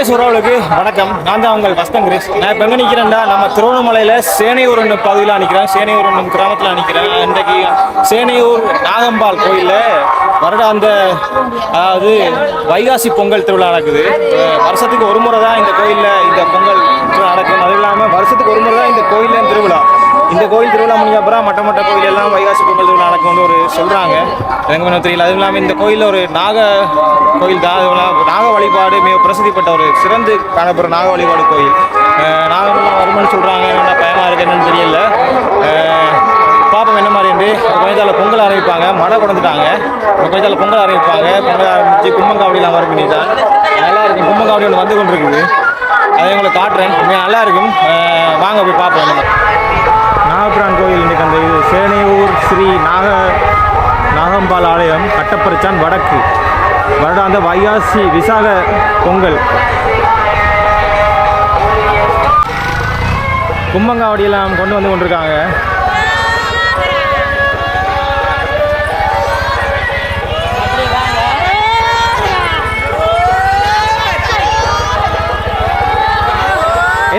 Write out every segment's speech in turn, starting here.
தமிழ் உறவுகளுக்கு வணக்கம். நான் தான் உங்கள் வஸ்தம் கிரேஸ். நான் இப்போ எங்கே நிற்கிறேன்டா நம்ம திருவண்ணாமலையில் சேனையூர் என்னும் பகுதியில் நிற்கிறேன் சேனையூர் என்னும் கிராமத்தில் நிற்கிறேன் இன்றைக்கு சேனையூர் நாகம்பாள் கோயிலில் வருடாந்த அதாவது வைகாசி பொங்கல் திருவிழா நடக்குது. வருஷத்துக்கு ஒரு முறை தான் இந்த கோயிலில் இந்த பொங்கல் நடக்கும். அதுவும் இல்லாமல் வருஷத்துக்கு ஒரு முறை தான் இந்த கோயிலில் திருவிழா. இந்த கோயில் திருவிழா முடிஞ்ச அப்புறம் மட்ட மட்ட கோயில் எல்லாம் வைகாசி பொங்கல் திருவிழா நடக்கும்னு ஒரு சொல்கிறாங்க எனக்கு தெரியல அதுவும் இல்லாமல் இந்த கோயிலில் ஒரு நாக கோயில் தான். நாக வழிபாடு மிக பிரசித்தி பெற்ற ஒரு சிறந்து காணப்படுற நாக வழிபாடு கோயில். அஹ் நாகமெல்லாம் வரும்னு சொல்கிறாங்க என்ன பயமாக இருக்கு என்னன்னு தெரியல. அஹ் பாப்போம் என்ன மாதிரி என்று கொஞ்சத்தால் பொங்கல் ஆரம்பிப்பாங்க. மழை குறைஞ்சிட்டாங்க கொஞ்சத்தால் பொங்கல் ஆரம்பிப்பாங்க. பொங்கல் ஆரம்பித்து கும்பங்காவடிலாம் வர பண்ணிட்டான் நல்லா இருக்கும் கும்பங்காவடி ஒன்று வந்து கொண்டிருக்குது. அதை உங்களுக்கு காட்டுறேன். நல்லா இருக்கும். வாங்க போய் பார்ப்போம் என்ன நாகப்பிரான் கோயில் இன்னைக்கு அந்த இது சேனையூர் ஸ்ரீ நாக நாகம்பாள் ஆலயம் கட்டப்பரிச்சான் வடக்கு. வருடாந்த வைகாசி விசாக பொங்கல். கும்பங்காவடியெல்லாம் கொண்டு வந்து கொண்டிருக்காங்க.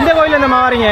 எந்த கோயில் இந்த மாறீங்க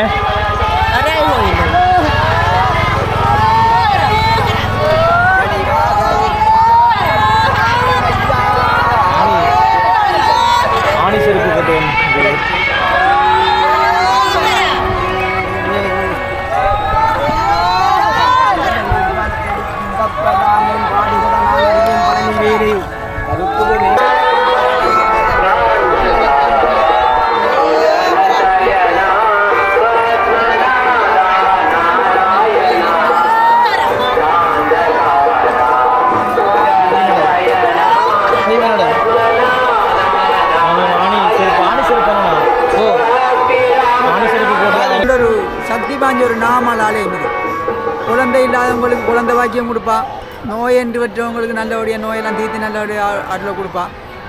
வாக்கியம் கொடுப்பா. நோய் என்று பெற்றவங்களுக்கு நல்லபடியாக நோயெல்லாம் தீர்த்து நல்லபடியாக அருளை கொடுப்பா.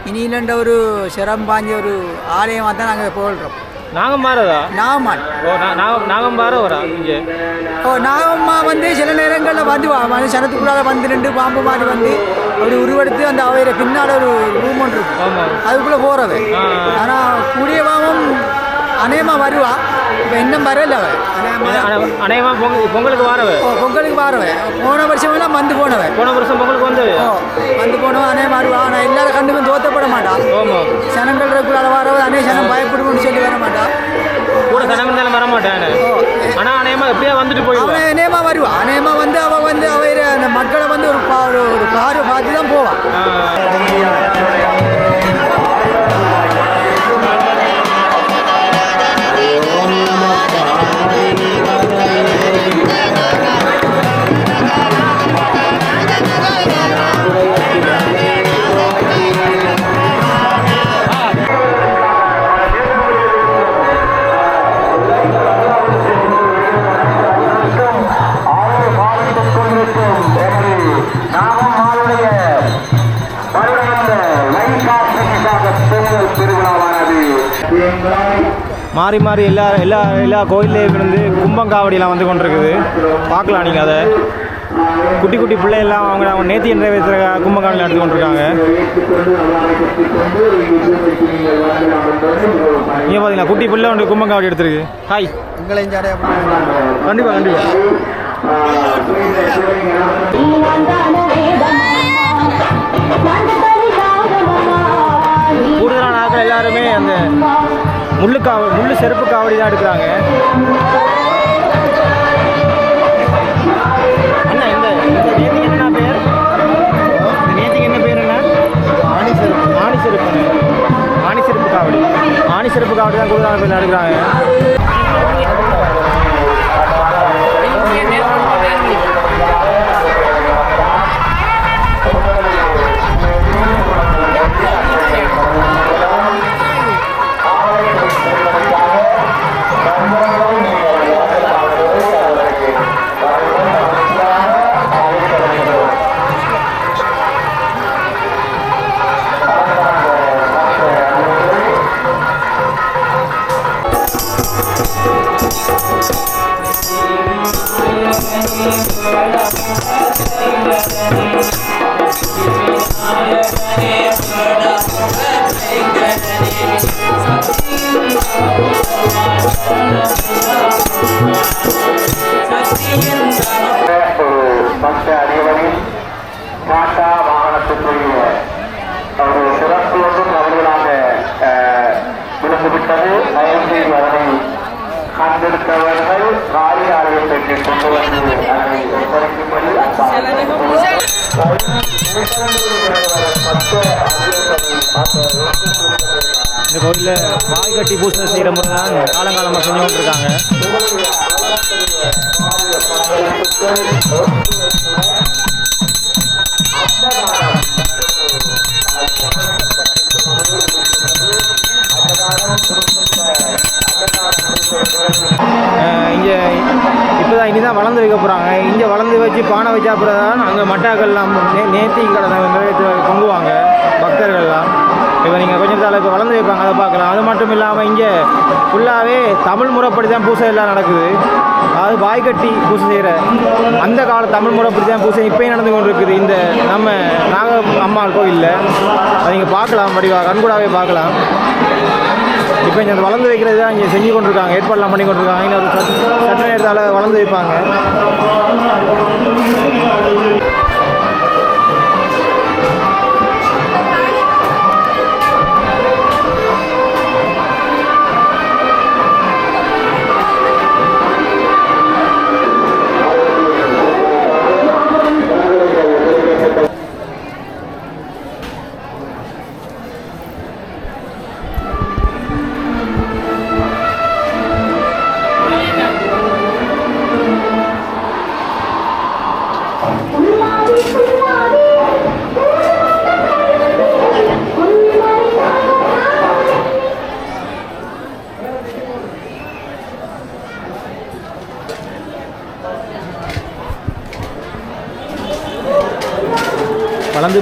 இனியிலண்ட ஒரு சிரம் பாஞ்ச ஒரு ஆலயமாக தான் நாங்கள் போடுறோம் நாகம் மாறதா? நாமல் ஓ நா- நாகம் நாகம் மாற வரா இங்கே? ஓ நாகம்மா வந்து சில நேரங்களில் வந்து சனத்துக்குள்ளால வந்து நின்று பாம்பு மாதிரி வந்து ஒரு உருவெடுத்து அந்த அவையில பின்னால் ஒரு ரூம் ஒன்று இருக்கும் அதுக்குள்ளே போகிறவன் ஆ. ஆனால் கூடிய அநேகமா வருவா இப்போ இன்னும் வரல அநேகமா அநேகமாக பொங்கல் பொங்கலுக்கு வாரவ ஓ பொங்கலுக்கு பாருவேன் போன வருஷம் எல்லாம் வந்து போனவன் போன வருஷம் பொங்கலுக்கு வந்து ஓ வந்து போனவன் அனே வருவா ஆனால் எல்லாரும் கண்டுக்கும் தோத்தப்பட மாட்டான் ஆமாம் சனங்கள் இருக்குள்ள வரவன் அனே சனம் பயப்படுவோம்னு சொல்லி வர மாட்டான் கூட இருந்தாலும் வர மாட்டேன் ஆனால் அநேகமாக எப்படியா வந்துட்டு போயிடுவேன் அவன் அநேகமா வருவா அநேகமா வந்து அவன் வந்து அவையில அந்த மக்களை வந்து ஒரு பா ஒரு ஒரு பார்வை பார்த்து மாறி மாறி எல்லா எல்லா எல்லா கோயில்லையும் இருந்து கும்பங்காவடியெல்லாம் வந்து கொண்டிருக்குது. பார்க்கலாம் நீங்கள் அதை. குட்டி குட்டி பிள்ளையெல்லாம் அவங்க அவங்க நேத்தி நிறைவேற்றுற கும்பங்காவடியில் எடுத்து கொண்டிருக்காங்க இங்கே பார்த்தீங்களா குட்டி பிள்ளை ஒன்று கும்பங்காவடி எடுத்துருக்கு. ஹாய் கண்டிப்பாக கண்டிப்பாக கூடுதலான ஆட்கள் எல்லாருமே அந்த முள்ளு காவ முள்ளு செருப்பு காவடி தான் எடுக்கிறாங்க. அண்ணா இந்த நேத்திக்கு என்ன பேர்? நேத்திக்கு என்ன பேர் என்ன ஆணி செருப்பு. ஆணி செருப்பு. ஆணி செருப்பு காவடி. ஆணி செருப்பு காவடி தான் கூடுதலான பேர் எடுக்கிறாங்க இந்த கோயிலில் வாய் கட்டி பூசை செய்கிற முறை தான் காலங்காலமாக செஞ்சு கொண்டிருக்காங்க. வளர்ந்து வைக்க போகிறாங்க இங்கே வளர்ந்து வச்சு பானை வச்சா அப்புறம் தான் அங்கே மட்டாக்கள்லாம் நே நேர்த்தி கடனை நிறைவேற்றி பொங்குவாங்க பக்தர்கள்லாம். இப்போ நீங்கள் கொஞ்சம் காலம் இப்போ வளர்ந்து வைப்பாங்க அதை பார்க்கலாம். அது மட்டும் இல்லாமல் இங்கே ஃபுல்லாகவே தமிழ் முறைப்படி தான் பூசை எல்லாம் நடக்குது. அது வாய் கட்டி பூசை செய்கிற அந்த கால தமிழ் முறைப்படி தான் பூசை இப்போயும் நடந்து கொண்டு இருக்குது இந்த நம்ம நாக அம்மாள் கோயிலில். அதை நீங்கள் பார்க்கலாம் வடிவாக கண்கூடாவே பார்க்கலாம். இப்போ இங்கே வளர்ந்து வைக்கிறது தான் இங்கே செஞ்சு கொண்டிருக்காங்க. ஏற்பாடுலாம் பண்ணி கொண்டிருக்காங்க. இன்னும் ஒரு சட்ட நேரத்தால் வளர்ந்து வைப்பாங்க.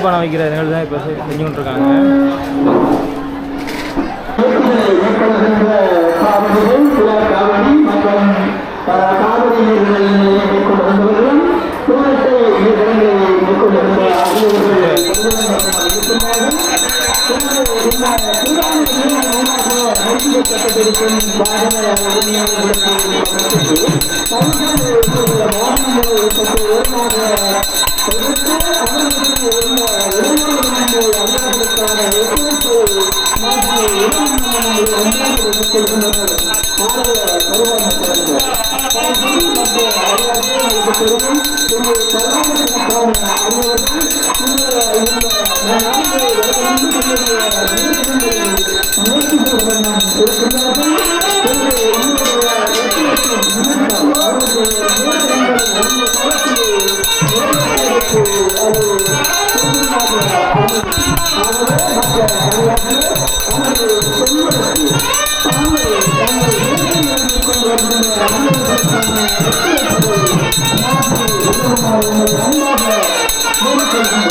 வளர்ந்து பணம் வைக்கிற நிகழ்வு தான் இப்போ செஞ்சு கொண்டிருக்காங்க Thank 나한테 이런 말을 하면 안 맞아. 너무 좋습니다.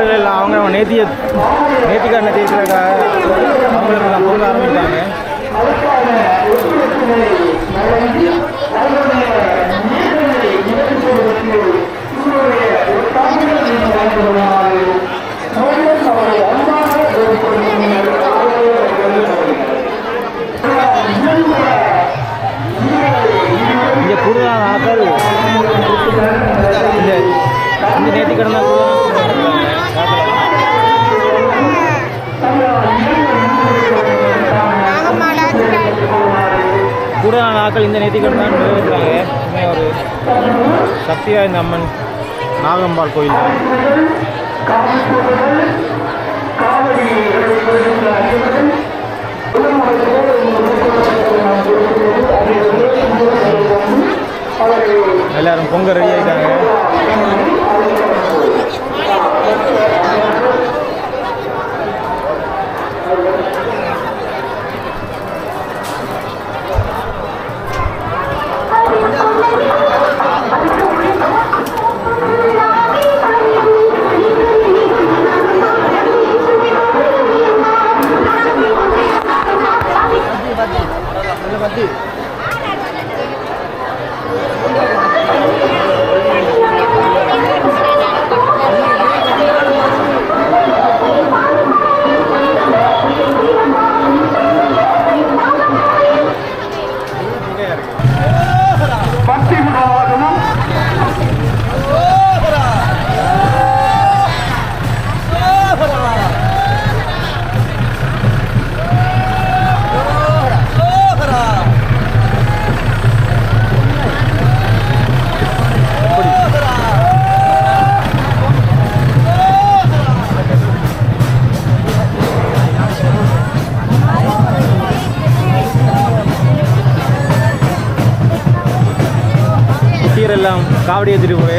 இங்கே எல்லாம் அவங்க அவங்க நேத்திய நேத்திக்காரனை தீர்க்கிறதுக்காக அவங்களுக்கு எல்லாம் பொருள் ஆரம்பித்தாங்க இங்கே கூடுதலான ஆக்கள் இந்த நேற்று கடந்த தான் கூடுதலான ஆட்கள் இந்த நேத்திக்கடன் தான் நிறைவேற்றுறாங்க ஒரு சக்தி வாய்ந்த அம்மன் நாகம்பாள் கோயில். எல்லாரும் பொங்க ரெடி ஆயிட்டாங்க. do. അവിടെ എതിര് പോയേ?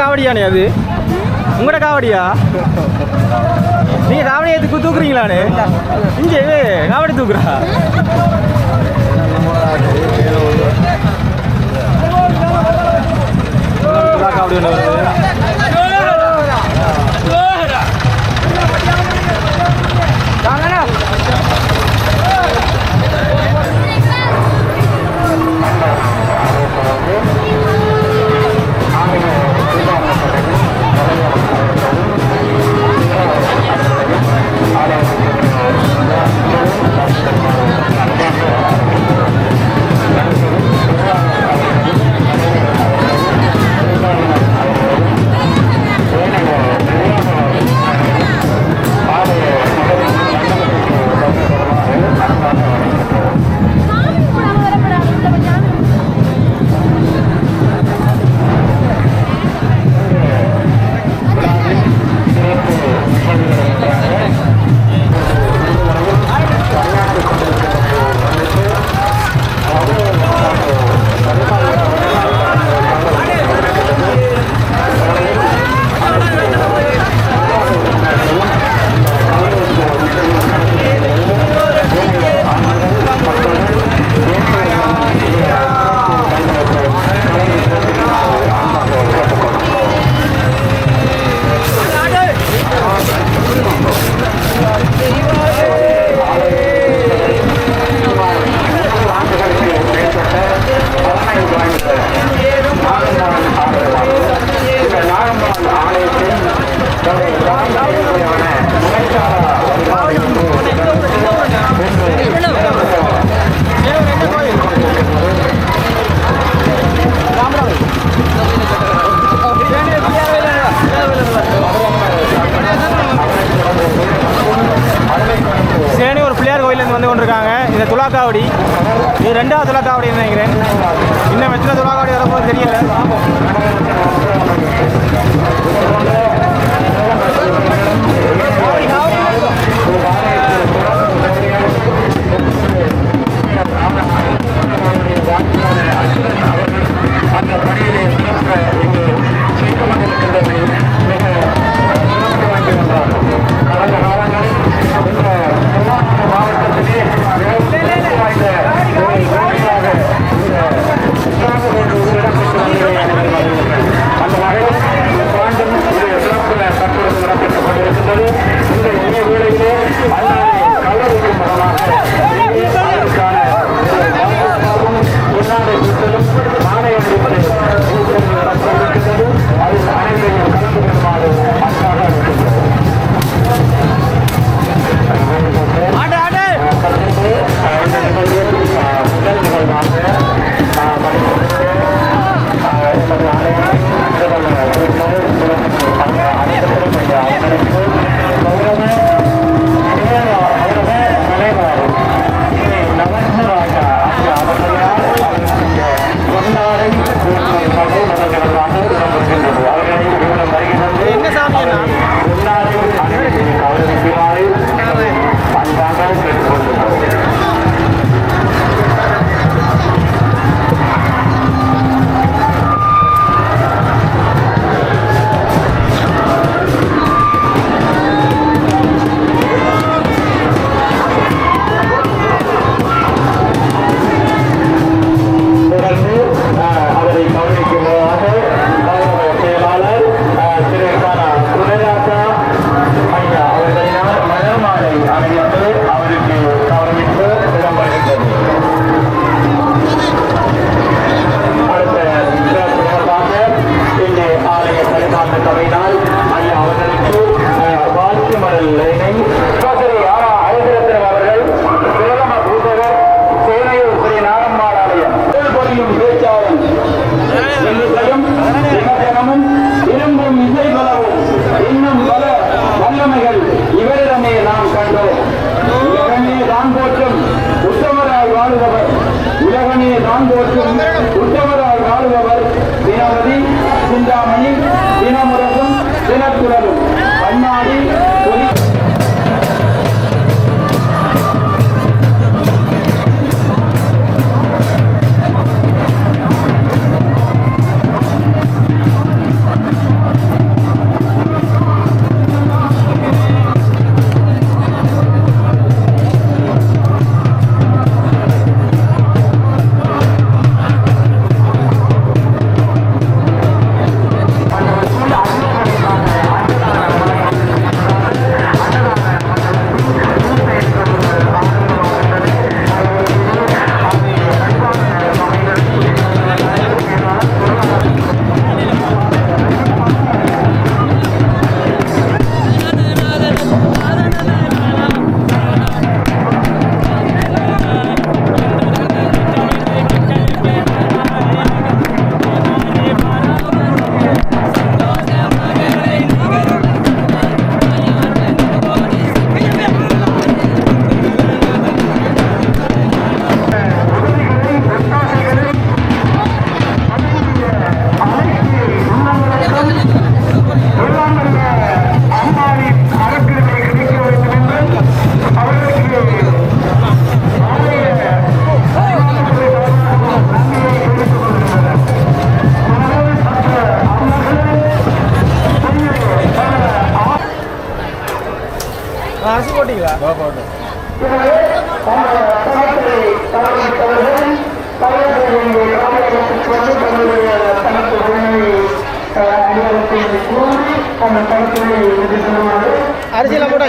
காவடியானே அது? உங்களோட காவடியா? நீங்க காவடி எடுத்து தூக்குறீங்களானே? இங்கே காவடி தூக்குறா. காவடி வந்து கொண்டிருக்காங்க. இந்த துலாக்காவடி. இது ரெண்டாவது துலாக்காவடி நினைக்கிறேன். இன்னும் எத்தனை துலாக்காவடி வரப்போது தெரியல. அந்த பணியில் என்பது இந்த உணர்வுகளிலே அல்லாத கலர் மகனாக அதற்கான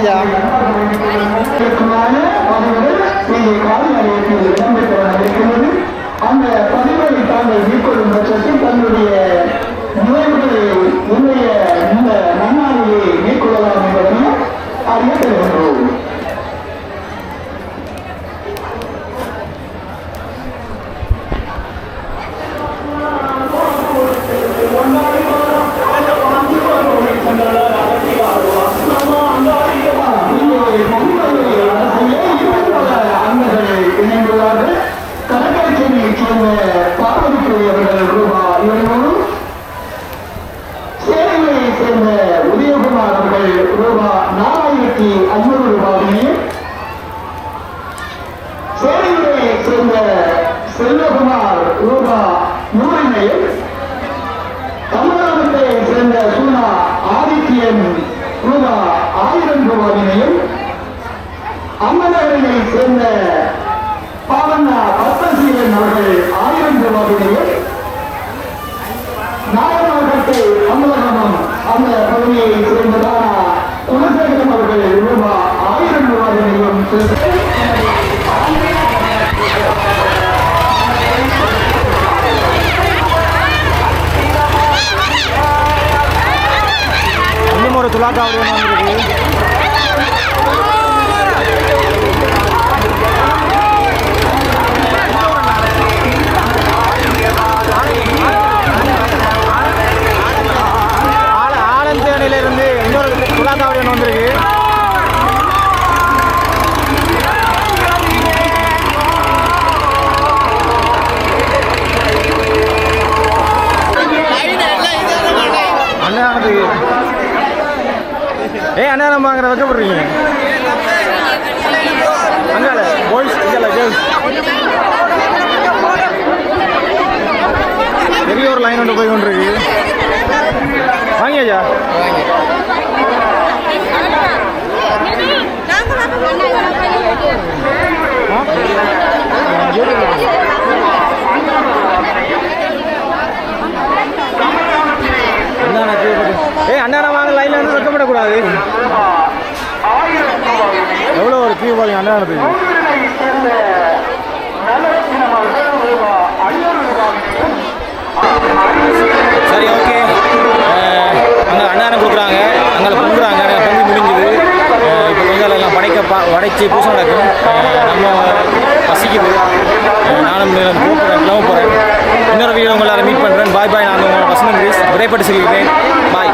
ya. 拉高点吗 அப்படியே ஒரு லைன் ஒன்று போய் கொண்டு இருக்கு வாங்கியாச்சா? ஏ அண்ணா வாங்க லைன்ல இருந்து நிற்கப்படக்கூடாது எவ்வளோ ஒரு கியூ பாருங்க அண்ணா அன்னதானம் கொடுக்குறாங்க. அங்கே பொங்குறாங்க. பொங்கி முடிஞ்சுது. இப்போ கொஞ்சம் எல்லாம் படைக்க பா படைச்சி பூசம் நடக்கும். நம்ம பசிக்குது. நானும் கூப்பிட்றேன் கிளம்ப போகிறேன் இன்னொரு வீடியோ உங்களை மீட் பண்ணுறேன் பாய் பாய். நான் உங்களோட பசங்க விடைப்பட்டு செல்கிறேன். பாய்.